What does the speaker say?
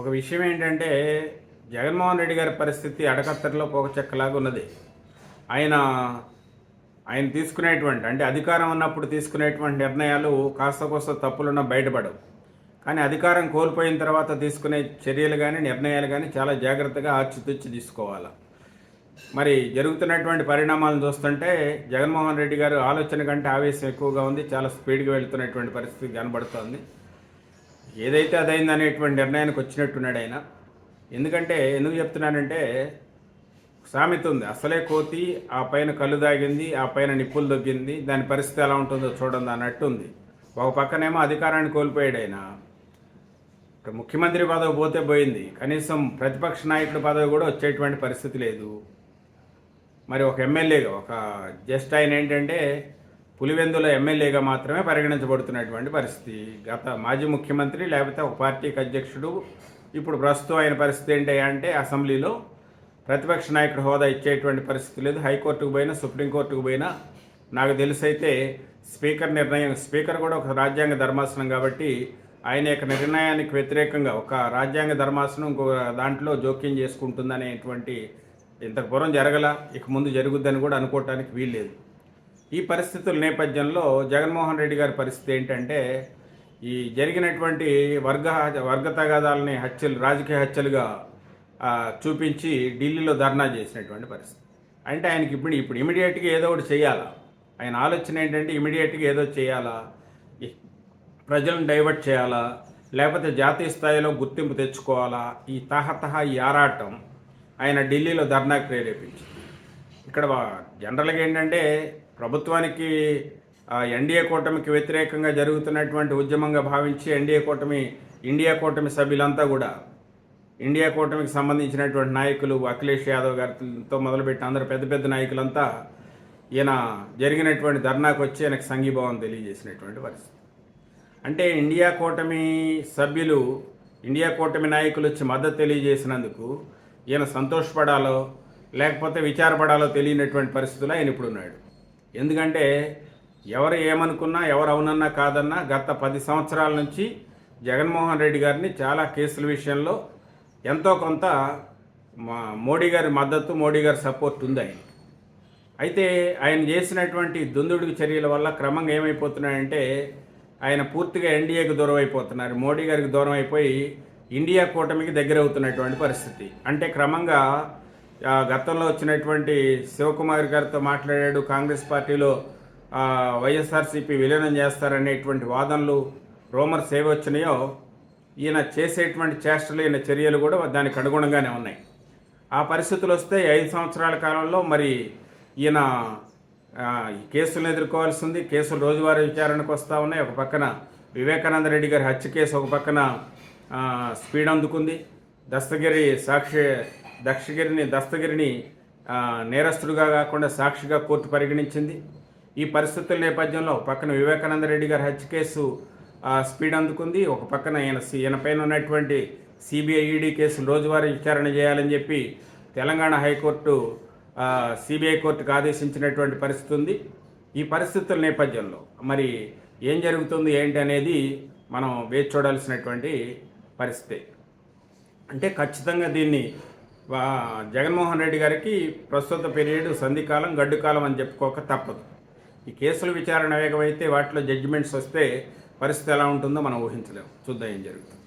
ఒక విషయం ఏంటంటే జగన్మోహన్ రెడ్డి గారి పరిస్థితి అడకత్తరలో పోక చెక్కలాగా ఉన్నది. ఆయన ఆయన తీసుకునేటువంటి అంటే అధికారం ఉన్నప్పుడు తీసుకునేటువంటి నిర్ణయాలు కాస్త కోస్త తప్పులున్న బయటపడవు. కానీ అధికారం కోల్పోయిన తర్వాత తీసుకునే చర్యలు కానీ నిర్ణయాలు కానీ చాలా జాగ్రత్తగా ఆచితూచి తీసుకోవాలి. మరి జరుగుతున్నటువంటి పరిణామాలను చూస్తుంటే జగన్మోహన్ రెడ్డి గారు ఆలోచన కంటే ఆవేశం ఎక్కువగా ఉంది చాలా స్పీడ్గా వెళ్తున్నటువంటి పరిస్థితి కనబడుతోంది. ఏదైతే అదైంది అనేటువంటి నిర్ణయానికి వచ్చినట్టున్నాడు ఆయన. ఎందుకంటే ఎందుకు చెప్తున్నానంటే సామెత ఉంది. అసలే కోతి ఆ పైన కళ్ళు దాగింది ఆ పైన నిప్పులు దొగ్గింది దాని పరిస్థితి ఎలా ఉంటుందో చూడండి అన్నట్టు ఉంది. ఒక పక్కనేమో అధికారాన్ని కోల్పోయాడు ఆయన. ముఖ్యమంత్రి పదవి పోతే పోయింది. కనీసం ప్రతిపక్ష నాయకుడి పదవి కూడా వచ్చేటువంటి పరిస్థితి లేదు. మరి ఒక ఎమ్మెల్యేగా ఒక జస్ట్ ఆయన ఏంటంటే పులివెందుల ఎమ్మెల్యేగా మాత్రమే పరిగణించబడుతున్నటువంటి పరిస్థితి. గత మాజీ ముఖ్యమంత్రి లేకపోతే ఒక పార్టీకి అధ్యక్షుడు ఇప్పుడు ప్రస్తుతం ఆయన పరిస్థితి ఏంటి అంటే అసెంబ్లీలో ప్రతిపక్ష నాయకుడు హోదా ఇచ్చేటువంటి పరిస్థితి లేదు. హైకోర్టుకు పోయినా సుప్రీంకోర్టుకు పోయినా నాకు తెలిసైతే స్పీకర్ నిర్ణయం స్పీకర్ కూడా ఒక రాజ్యాంగ ధర్మాసనం కాబట్టి ఆయన యొక్క నిర్ణయానికి వ్యతిరేకంగా ఒక రాజ్యాంగ ధర్మాసనం ఇంకొక దాంట్లో జోక్యం చేసుకుంటుందనేటువంటి ఇంతకు పూర్వం జరగల ఇక ముందు జరుగుద్దని కూడా అనుకోవటానికి వీల్లేదు. ఈ పరిస్థితుల నేపథ్యంలో జగన్మోహన్ రెడ్డి గారి పరిస్థితి ఏంటంటే ఈ జరిగినటువంటి వర్గ వర్గ తగాదాలని హత్యలు రాజకీయ హత్యలుగా చూపించి ఢిల్లీలో ధర్నా చేసినటువంటి పరిస్థితి. అంటే ఆయనకి ఇప్పుడు ఇప్పుడు ఇమీడియట్గా ఏదో ఒకటి చేయాలా? ఆయన ఆలోచన ఏంటంటే ఇమీడియట్గా ఏదో చేయాలా? ప్రజలను డైవర్ట్ చేయాలా? లేకపోతే జాతీయ స్థాయిలో గుర్తింపు తెచ్చుకోవాలా? ఈ తహతహ ఈ ఆరాటం ఆయన ఢిల్లీలో ధర్నాకు ప్రేరేపించింది. ఇక్కడ జనరల్గా ఏంటంటే ప్రభుత్వానికి ఎన్డీఏ కూటమికి వ్యతిరేకంగా జరుగుతున్నటువంటి ఉద్యమంగా భావించి ఎన్డీఏ కూటమి ఇండియా కూటమి సభ్యులంతా కూడా ఇండియా కూటమికి సంబంధించినటువంటి నాయకులు అఖిలేష్ యాదవ్ గారితో మొదలుపెట్టి అందరు పెద్ద పెద్ద నాయకులంతా ఈయన జరిగినటువంటి ధర్నాకు వచ్చి ఆయనకు సంఘీభావం తెలియజేసినటువంటి పరిస్థితి. అంటే ఇండియా కూటమి సభ్యులు ఇండియా కూటమి నాయకులు వచ్చి మద్దతు తెలియజేసినందుకు ఈయన సంతోషపడాలో లేకపోతే విచారపడాలో తెలియనటువంటి పరిస్థితుల్లో ఆయన ఇప్పుడు ఉన్నాడు. ఎందుకంటే ఎవరు ఏమనుకున్నా ఎవరు అవునన్నా కాదన్నా గత పది సంవత్సరాల నుంచి జగన్మోహన్ రెడ్డి గారిని చాలా కేసుల విషయంలో ఎంతో కొంత మా మోడీ గారి మద్దతు మోడీ గారి సపోర్ట్ ఉంది ఆయన అయితే ఆయన చేసినటువంటి దుందుడుగు చర్యల వల్ల క్రమంగా ఏమైపోతున్నాయంటే ఆయన పూర్తిగా ఎన్డీఏకి దూరం అయిపోతున్నారు మోడీ గారికి దూరం అయిపోయి ఇండియా కూటమికి దగ్గర అవుతున్నటువంటి పరిస్థితి. అంటే క్రమంగా గతంలో వచ్చినటువంటి శివకుమార్ గారితో మాట్లాడాడు. కాంగ్రెస్ పార్టీలో వైఎస్ఆర్సీపీ విలీనం చేస్తారనేటువంటి వాదనలు రోమర్స్ ఏవి వచ్చినాయో ఈయన చేసేటువంటి చేష్టలు ఈయన చర్యలు కూడా దానికి అనుగుణంగానే ఉన్నాయి. ఆ పరిస్థితులు వస్తే ఐదు సంవత్సరాల కాలంలో మరి ఈయన ఈ కేసులను ఎదుర్కోవాల్సింది కేసులు రోజువారీ విచారణకు వస్తూ ఉన్నాయి. ఒక పక్కన వివేకానంద రెడ్డి గారి హత్య కేసు ఒక పక్కన స్పీడ్ అందుకుంది. దస్తగిరి సాక్షి దక్షగిరిని దస్తగిరిని నేరస్తుడుగా కాకుండా సాక్షిగా కోర్టు పరిగణించింది. ఈ పరిస్థితుల నేపథ్యంలో పక్కన వివేకానంద రెడ్డి గారి హత్య కేసు స్పీడ్ అందుకుంది. ఒక పక్కన ఈయన ఈయన పైన ఉన్నటువంటి సిబిఐ ఈడీ కేసులు రోజువారీ విచారణ చేయాలని చెప్పి తెలంగాణ హైకోర్టు సిబిఐ కోర్టుకు ఆదేశించినటువంటి పరిస్థితి ఉంది. ఈ పరిస్థితుల నేపథ్యంలో మరి ఏం జరుగుతుంది ఏంటి అనేది మనం వేచి చూడాల్సినటువంటి పరిస్థితి. అంటే ఖచ్చితంగా దీన్ని జగన్మోహన్ రెడ్డి గారికి ప్రస్తుత పీరియడ్ సంధికాలం గడ్డుకాలం అని చెప్పుకోక తప్పదు. ఈ కేసుల విచారణ వేగమైతే వాటిలో జడ్జిమెంట్స్ వస్తే పరిస్థితి ఎలా ఉంటుందో మనం ఊహించలేము చూద్దాం ఏం జరుగుతుంది.